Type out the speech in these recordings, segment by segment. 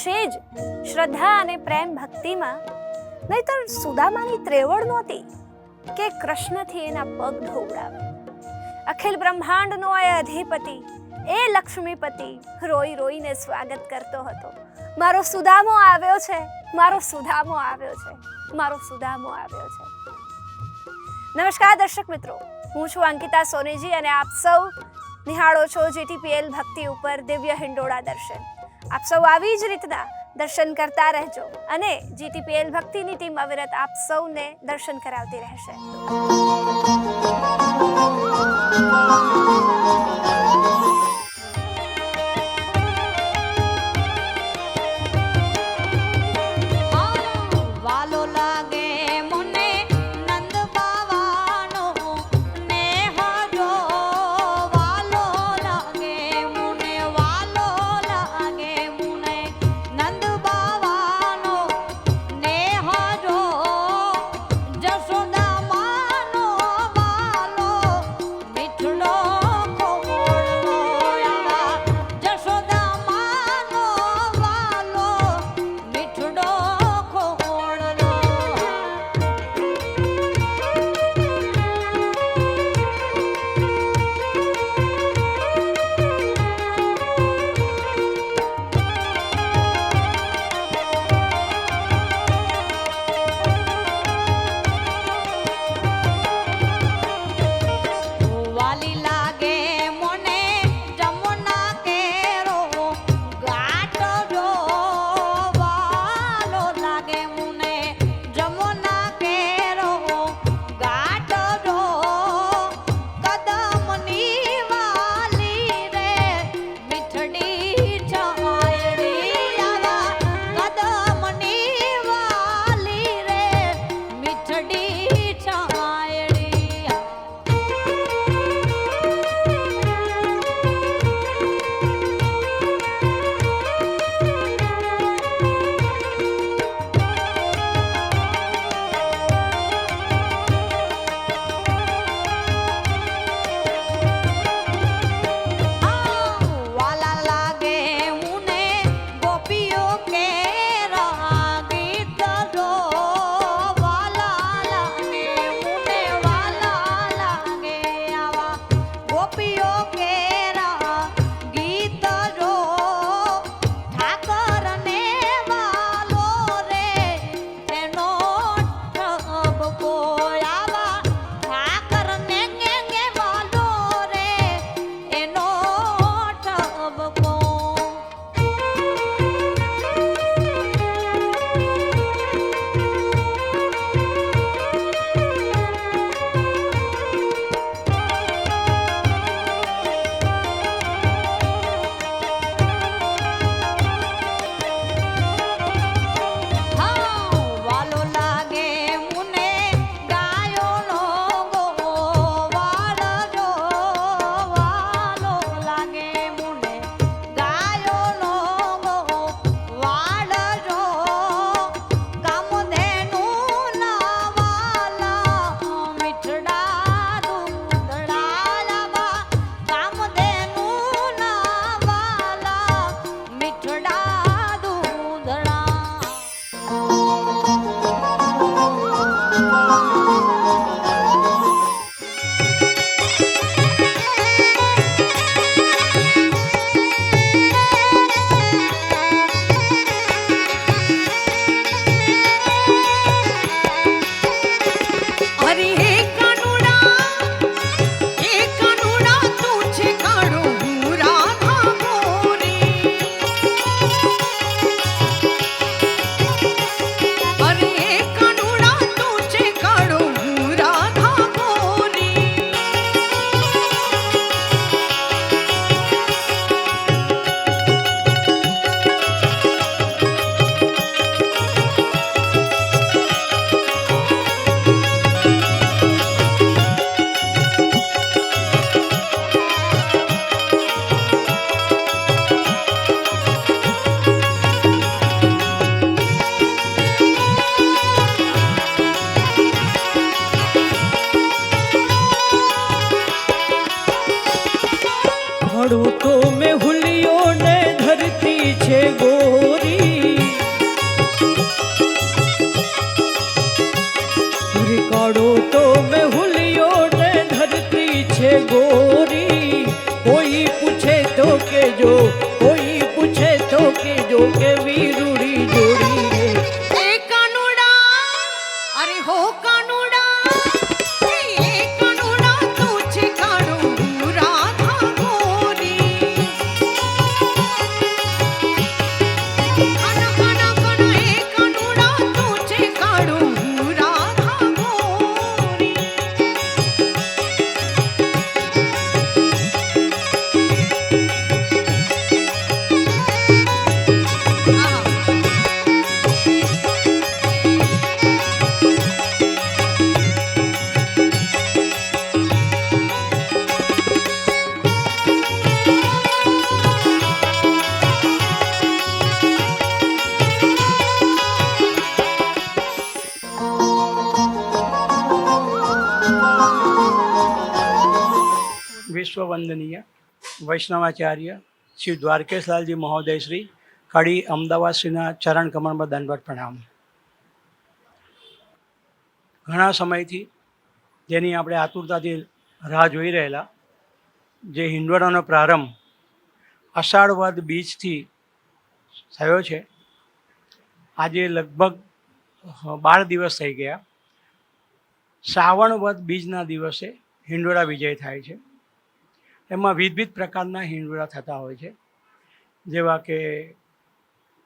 હશે જ. શ્રદ્ધા અને પ્રેમ ભક્તિમાં. નહીતર સુદામાની ત્રેવડ નહોતી કે કૃષ્ણથી એના પગ ધોવડાવે. અખિલ બ્રહ્માંડનો એ અધિપતિ, એ લક્ષ્મીપતિ રોઈ રોઈને સ્વાગત કરતો હતો. મારો સુદામો આવ્યો છે, મારો સુદામો આવ્યો છે, મારો સુદામો આવ્યો છે. નમસ્કાર દર્શક મિત્રો, હું છું અંકિતા સોનેજી અને આપ સૌ નિહાળો છો જીટીપીએલ ભક્તિ ઉપર દિવ્ય હિંડોળા દર્શન. આપ સૌ આવી જ રીતના દર્શન કરતા રહેજો અને જીટીપીએલ ભક્તિની ટીમ અવિરત આપ સૌને દર્શન કરાવતી રહેશે. વૈષ્ણવાચાર્ય શ્રી દ્વારકેશલાલજી મહોદય શ્રી કડી અમદાવાદ શ્રીના ચરણ કમળમાં દંડવત પ્રણામ. ઘણા સમયથી જેની આપણે આતુરતાથી રાહ જોઈ રહેલા, જે હિંડોળાનો પ્રારંભ અષાઢ વદ બીજથી થયો છે, આજે લગભગ બાર દિવસ થઈ ગયા. શ્રાવણ વધ બીજના દિવસે હિંડોળા વિજય થાય છે. એમાં વિવિધ પ્રકારના હિંડોળા થતા હોય છે. જેવા કે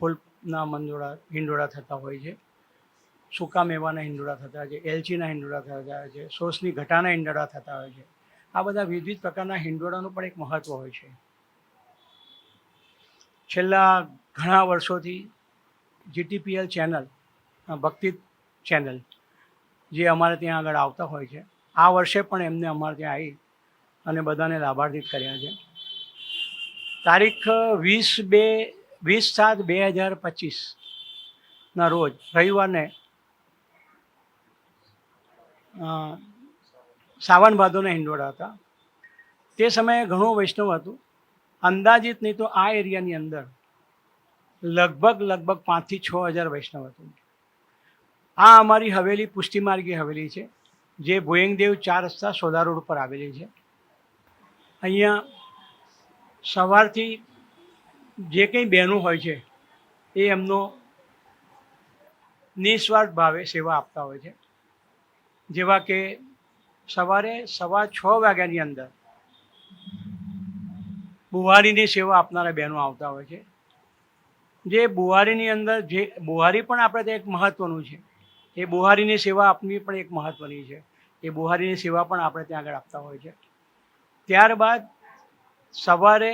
ફૂલના મંડોળા હિંડોળા થતા હોય છે. સૂકા મેવાના હિંડોળા થતા હોય છે. એલચીના હિંડોળા થતા હોય છે. સોસની ઘટાના હિંડોળા થતા હોય છે. આ બધા વિવિધ પ્રકારના હિંડોળાનું પણ એક મહત્ત્વ હોય છે. છેલ્લા ઘણા વર્ષોથી જીટીપીએલ ચેનલ ભક્તિ ચેનલ, જે અમારે ત્યાં આગળ આવતા હોય છે. આ વર્ષે પણ એમને અમારે ત્યાં આવી અને બધાને લાભાર્થિત કર્યા છે. તારીખ વીસ બે, વીસ સાત બે હજાર પચીસના રોજ રવિવારને સાવન ભાદોના હિંડોળા હતા. તે સમયે ઘણું વૈષ્ણવ હતું. અંદાજિત નહીં તો આ એરિયાની અંદર લગભગ લગભગ પાંચથી છ હજાર વૈષ્ણવ હતું. આ અમારી હવેલી પુષ્ટિમાર્ગી હવેલી છે, જે ભોયંગદેવ ચાર રસ્તા સોદા રોડ પર આવેલી છે. અહીંયા સવારથી જે કંઈ બહેનો હોય છે, એ એમનો નિસ્વાર્થ ભાવે સેવા આપતા હોય છે. જેવા કે સવારે સવા છ વાગ્યાની અંદર બુહારીની સેવા આપનારા બહેનો આવતા હોય છે. જે બુહારીની અંદર જે, બુહારી પણ આપણે ત્યાં એક મહત્ત્વનું છે. એ બુહારીની સેવા આપની પણ એક મહત્ત્વની છે. એ બુહારીની સેવા પણ આપણે ત્યાં આગળ આપતા હોય છે. ત્યારબાદ સવારે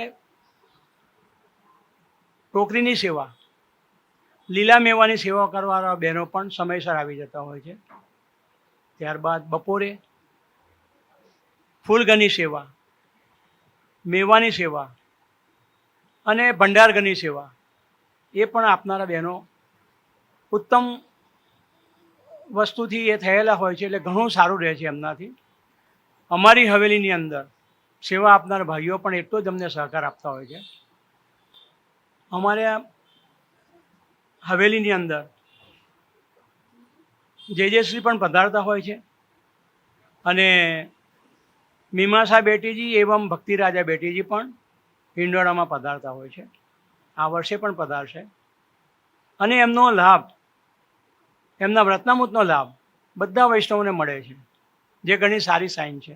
ટોકરીની સેવા, લીલા મેવાની સેવા કરવાવાળા બહેનો પણ સમયસર આવી જતા હોય છે. ત્યારબાદ બપોરે ફૂલગની સેવા, મેવાની સેવા અને ભંડારગની સેવા એ પણ આપનારા બહેનો ઉત્તમ વસ્તુથી એ થયેલા હોય છે એટલે ઘણું સારું રહે છે એમનાથી. અમારી હવેલીની અંદર સેવા આપનાર ભાઈઓ પણ એટલો જ અમને સહકાર આપતા હોય છે. અમારે હવેલીની અંદર જે જે શ્રી પણ પધારતા હોય છે અને મીમાસા બેટીજી એવમ ભક્તિરાજા બેટીજી પણ હિંડોળામાં પધારતા હોય છે. આ વર્ષે પણ પધારશે. અને એમનો લાભ, એમના વ્રતનામૂતનો લાભ બધા વૈષ્ણવોને મળે છે. જે ઘણી સારી સાઇન છે.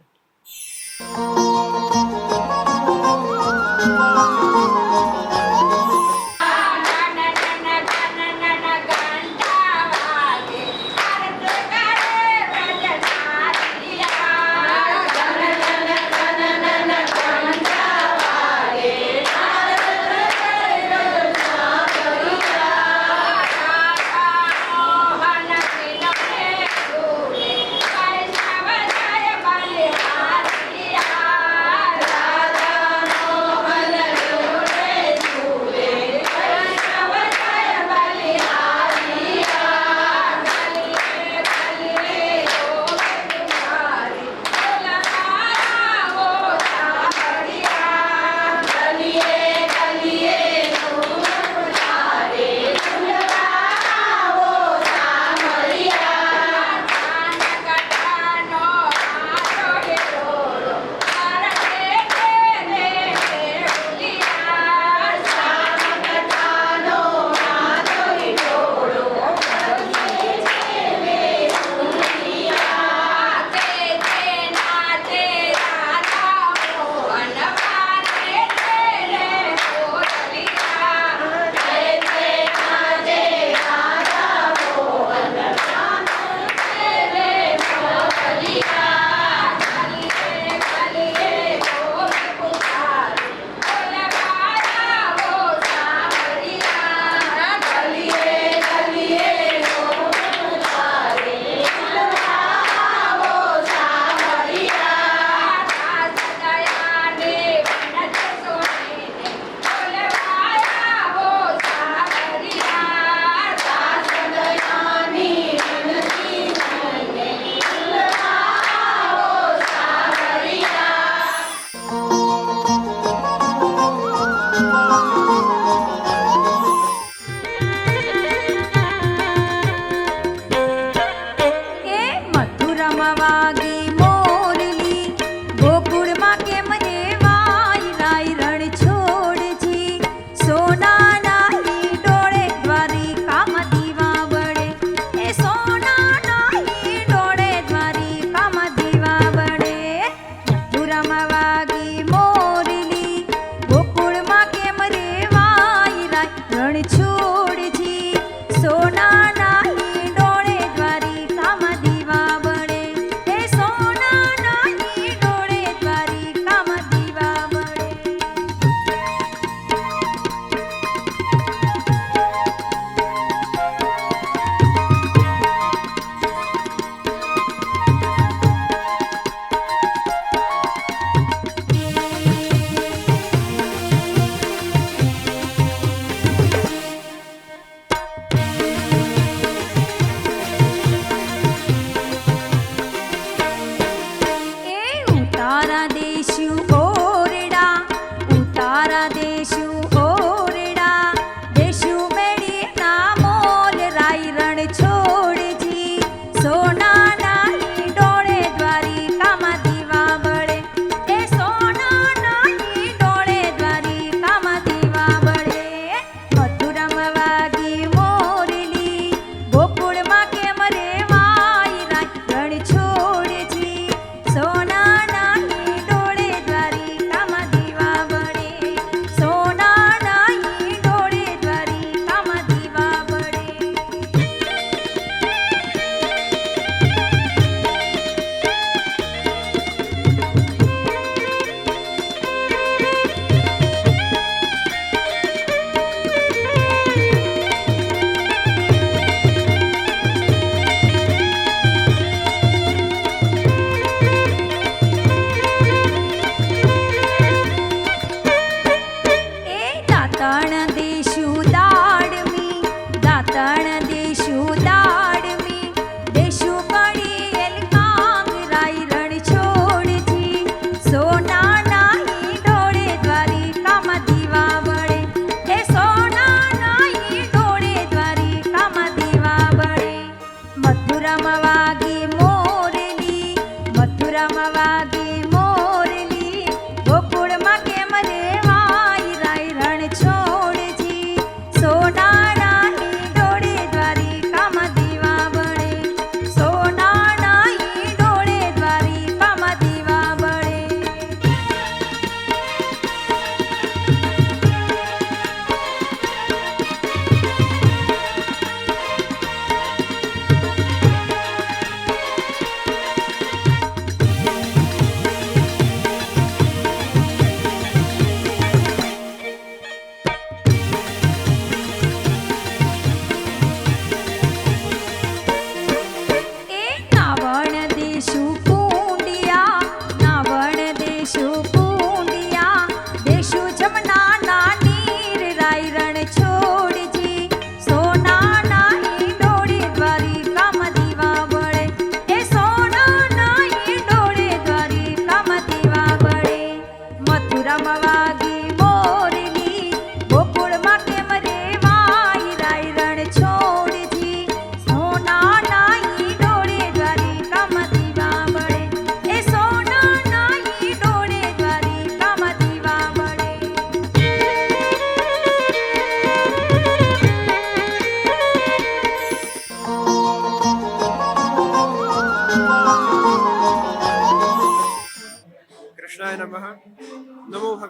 ರಮವ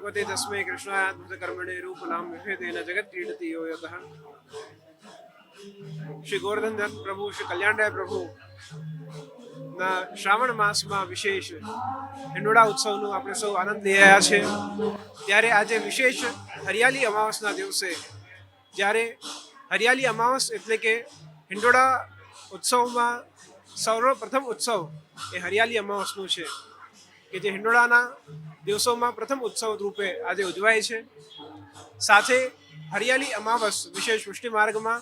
કૃષ્ણાય કર્મણે રૂપ નામ વિભેદેન જગત ક્રીડતિ યો શ્રી ગોવર્ધન દત્ત પ્રભુ શ્રી કલ્યાણરાય પ્રભુ ના શ્રાવણ માસમાં વિશેષ હિંડોળા ઉત્સવનો આપણે સૌ આનંદ લઈ રહ્યા છે. ત્યારે આજે વિશેષ હરિયાળી અમાવસના દિવસે જ્યારે હરિયાળી અમાવસ એટલે કે હિંડોળા ઉત્સવમાં સર્વપ્રથમ ઉત્સવ એ હરિયાળી અમાવસનું છે. કે જે હિંડોળાના દિવસોમાં પ્રથમ ઉત્સવ રૂપે આજે ઉજવાય છે. સાથે હરિયાળી અમાવસ વિશેષ સૃષ્ટિ માર્ગમાં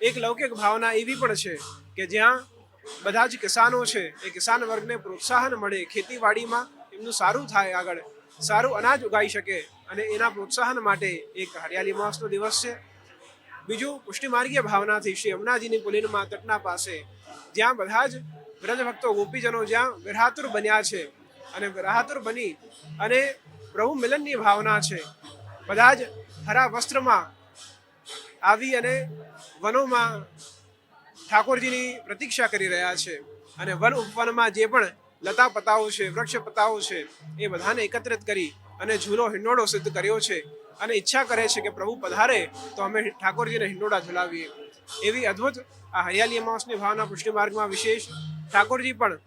એક લૌકિક ભાવના એવી પણ છે કે જ્યાં બધા જ કિસાનો છે એ કિસાન વર્ગને પ્રોત્સાહન મળે, ખેતીવાડીમાં એમનું સારું થાય આગળ, સારું અનાજ ઉગાઈ શકે અને એના પ્રોત્સાહન માટે એક હરિયાળી અમાવસનો દિવસ છે. બીજું પુષ્ટિમાર્ગીય ભાવનાથી શ્રી અમનાજીની પુલિનમાં તટના પાસે જ્યાં બધા જ વ્રજ ભક્તો ગોપીજનો જ્યાં વિરાતુર બન્યા છે અને રાહતુર બની અને પ્રભુ મિલનની ભાવના છે. બધા જ હરા વસ્ત્રમાં આવી અને વનોમાં ઠાકોરજીની પ્રતીક્ષા કરી રહ્યા છે અને વન ઉપવનમાં જે પણ લતા પતાઓ છે વૃક્ષ પતાઓ છે, એ બધાને એકત્રિત કરી અને ઝૂલો હિંડોળો સિદ્ધ કર્યો છે અને ઈચ્છા કરે છે કે પ્રભુ પધારે તો અમે ઠાકોરજીને હિંડોળા ઝુલાવીએ. એવી અદ્ભુત આ હરિયાલી અમાસની ભાવના પુષ્ટિ માર્ગમાં વિશેષ ઠાકોરજી પણ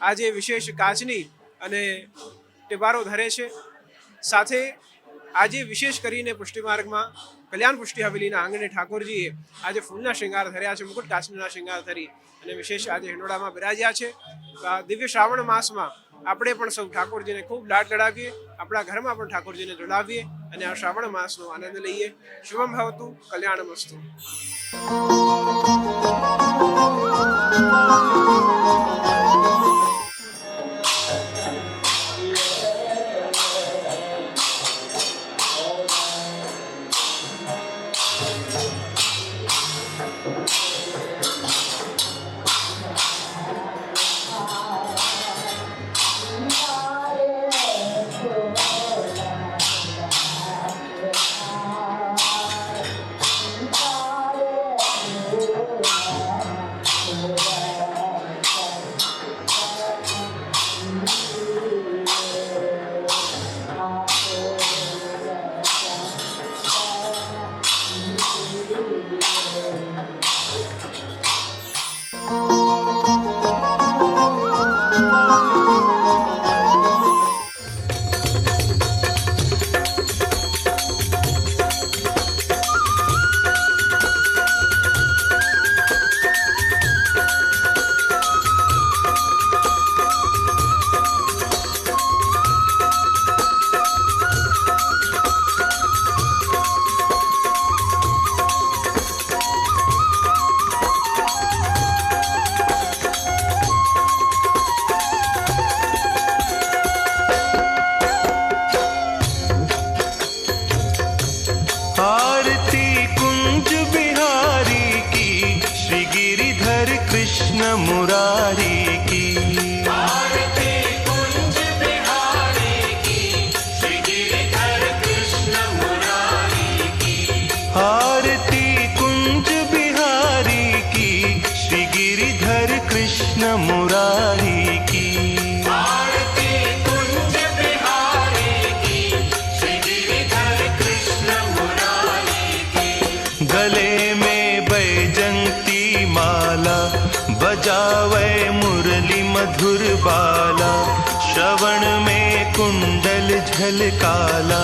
આજે વિશેષ કાચની અને ટેવારો ધરે છે. સાથે આજે વિશેષ કરીને પુષ્ટિમાર્ગમાં કલ્યાણ પુષ્ટિ હવેલીના આંગણે ઠાકોરજીએ આજે ફૂલના શૃંગાર ધર્યા છે, મુકુટ કાશ્મીરના શૃંગાર ધરી અને વિશેષ આજે હિંડોળામાં બિરાજ્યા છે. દિવ્ય શ્રાવણ માસમાં આપણે પણ સૌ ઠાકોરજીને ખૂબ લાડ ચડાવીએ આપણા ઘરમાં પણ ઠાકોરજીને જોડાવીએ અને આ શ્રાવણ માસનો આનંદ લઈએ. શુભમ ભવતું કલ્યાણમ અસ્તુ मधुर बाला श्रवण में कुंडल झलकाला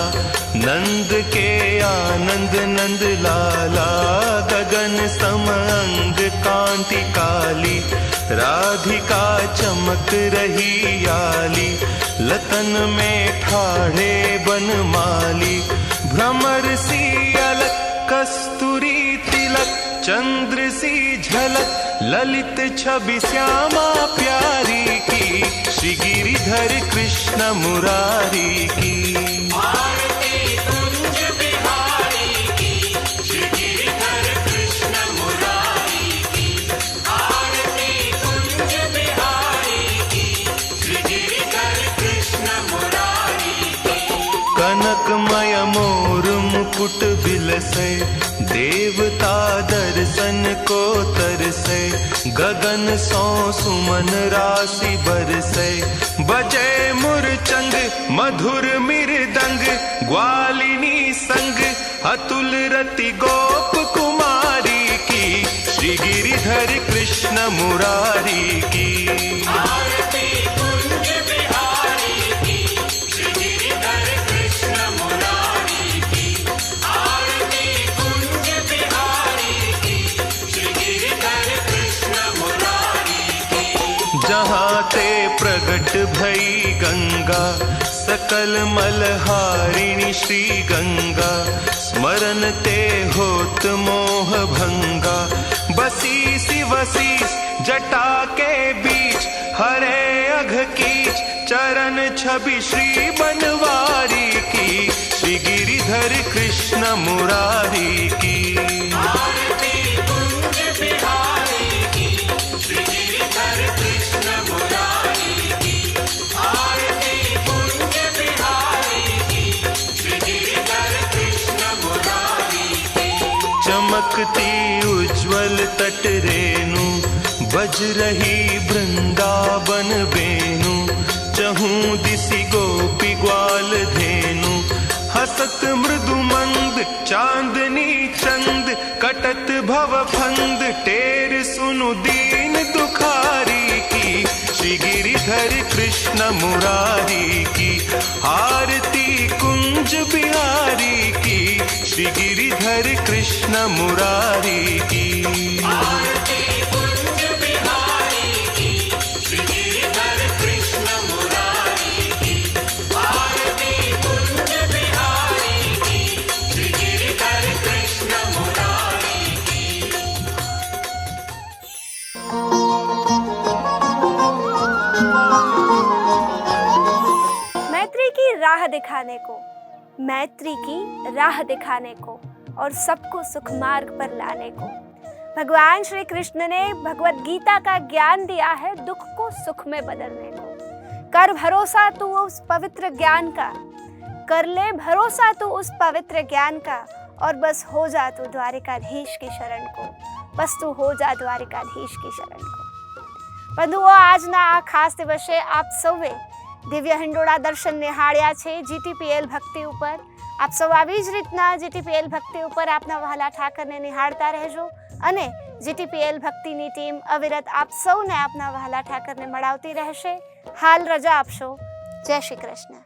नंद के आनंद नंद लाला गगन सम अंग कांति काली राधिका चमक रही आली लतन में ठाढ़े बनमाली भ्रमर सी सी झलक ललित छवि श्यामा प्यारी की श्री गिरिधर कृष्ण मुरारी की दर्शन को तरसे, गगन सौ सुमन राशि बरसे। बजे मुरचंग मधुर मृदंग, ग्वालिनी संग, अतुल रति गोप कुमारी की। श्री गिरिधर कृष्ण मुरारी की। सकल मलहारिणी श्री गंगा स्मरण ते होत मोह भंगा बसी सी वसीस जटा के बीच हरे अघ कीच चरण छवि श्री बनवारी की श्री गिरिधर कृष्ण मुरारी की भारती उज्ज्वल तट रेणु बज रही वृंदावन बेनु चहूँ दिसि धेनु हसत मृदु मंद चांदनी चंद कटत भव फंद टेर सुनु की श्री गिरिधर कृष्ण मुरारी की आरती कुंज बिहारी की श्री गिरिधर कृष्ण मुरारी की दिखाने को, मैत्री की राह दिखाने को और सबको सुख मार्ग पर लाने को। भगवान श्री कृष्ण ने भगवत गीता का ज्ञान दिया है दुख को सुख में बदलने को। कर भरोसा तू उस पवित्र ज्ञान का, कर ले भरोसा तू उस पवित्र ज्ञान का और बस हो जा तू द्वारिकाधीश की शरण को, बस तू हो जा द्वारिकाधीश की शरण को। बंधुओं, आज ना खास दिवस आप सौवे। દિવ્ય હિંડોળા દર્શન નિહાળ્યા છે જીટીપીએલ ભક્તિ ઉપર. આપ સૌ આવી જ રીતના જીટીપીએલ ભક્તિ ઉપર આપના વહાલા ઠાકરને નિહાળતા રહેજો અને જીટીપીએલ ભક્તિની ટીમ અવિરત આપ સૌને આપના વહાલા ઠાકરને મળાવતી રહેશે. હાલ રજા આપશો. જય શ્રી કૃષ્ણ.